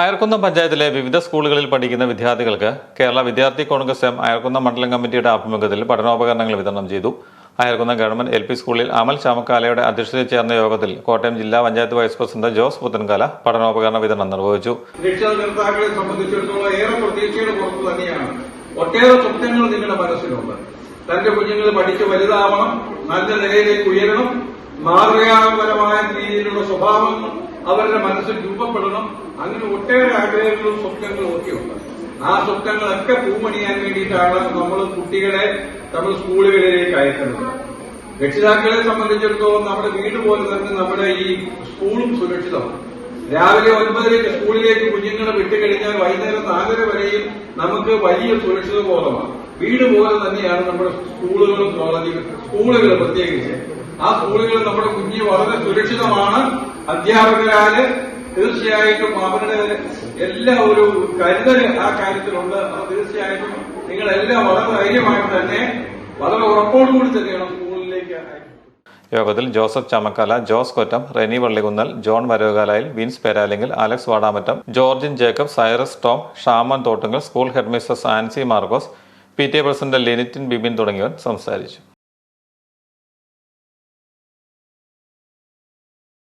അയർക്കുന്നം പഞ്ചായത്തിലെ വിവിധ സ്കൂളുകളിൽ പഠിക്കുന്ന വിദ്യാർത്ഥികൾക്ക് കേരള വിദ്യാർത്ഥി കോൺഗ്രസ് എം അയർക്കുന്നം മണ്ഡലം കമ്മിറ്റിയുടെ ആഭിമുഖ്യത്തിൽ പഠനോപകരണങ്ങൾ വിതരണം ചെയ്തു. അയർക്കുന്നം ഗവൺമെന്റ് എൽ സ്കൂളിൽ അമൽ ചാമക്കാലയുടെ അധ്യക്ഷതയിൽ ചേർന്ന യോഗത്തിൽ കോട്ടയം ജില്ലാ panchayat vice president Jose Puthenkala പഠനോപകരണ വിതരണം നിർവഹിച്ചു. ഏറെ നിങ്ങളുടെ മനസ്സിലുണ്ട്. തന്റെ കുഞ്ഞുങ്ങൾ പഠിച്ച് വലുതാവണം നല്ല നിലയിലേക്ക് ഉയരണം മാതൃകാപരമായ രീതിയിലുള്ള സ്വഭാവം അവരുടെ മനസ്സിൽ രൂപപ്പെടണം. അങ്ങനെ ഒട്ടേറെ ആഗ്രഹങ്ങളും സ്വപ്നങ്ങളും ഒക്കെയുണ്ട് ആ സ്വപ്നങ്ങളൊക്കെ പൂമണിയാൻ വേണ്ടിയിട്ടാണ് നമ്മൾ കുട്ടികളെ നമ്മൾ സ്കൂളുകളിലേക്ക് അയക്കുന്നത്. രക്ഷിതാക്കളെ സംബന്ധിച്ചിടത്തോളം നമ്മുടെ വീട് പോലെ തന്നെ നമ്മുടെ ഈ സ്കൂളും സുരക്ഷിതമാണ്. രാവിലെ ഒൻപതരയ്ക്ക് സ്കൂളിലേക്ക് കുഞ്ഞുങ്ങളെ വിട്ടുകഴിഞ്ഞാൽ വൈകുന്നേരം നാലര വരെയും നമുക്ക് വലിയ സുരക്ഷിത ബോധമാണ് വീട് പോലെ തന്നെയാണ് നമ്മുടെ സ്കൂളുകളും കോളേജുകളും സ്കൂളുകൾ പ്രത്യേകിച്ച്. ആ സ്കൂളുകൾ നമ്മുടെ കുഞ്ഞ് വളരെ സുരക്ഷിതമാണ്. അധ്യാപകരാൽ തീർച്ചയായിട്ടും അവരുടെ എല്ലാ ഒരു കരുതൽ ആ കാര്യത്തിലുണ്ട്. തീർച്ചയായിട്ടും നിങ്ങളെല്ലാം വളരെ ധൈര്യമായിട്ട് തന്നെ വളരെ ഉറപ്പോടുകൂടി തന്നെയാണ് സ്കൂളിലേക്ക് യോഗത്തിൽ Joseph Chamakkala Jose Kottam Reni Vallikunnel John Varavukalayil Vince Peralingal Alex Vadamattam Georgin Jacob Cyrus Tom Shaman Thottunkal school headmistress Ancy Markose P T A president Linitin Bibin തുടങ്ങിയവർ സംസാരിച്ചു.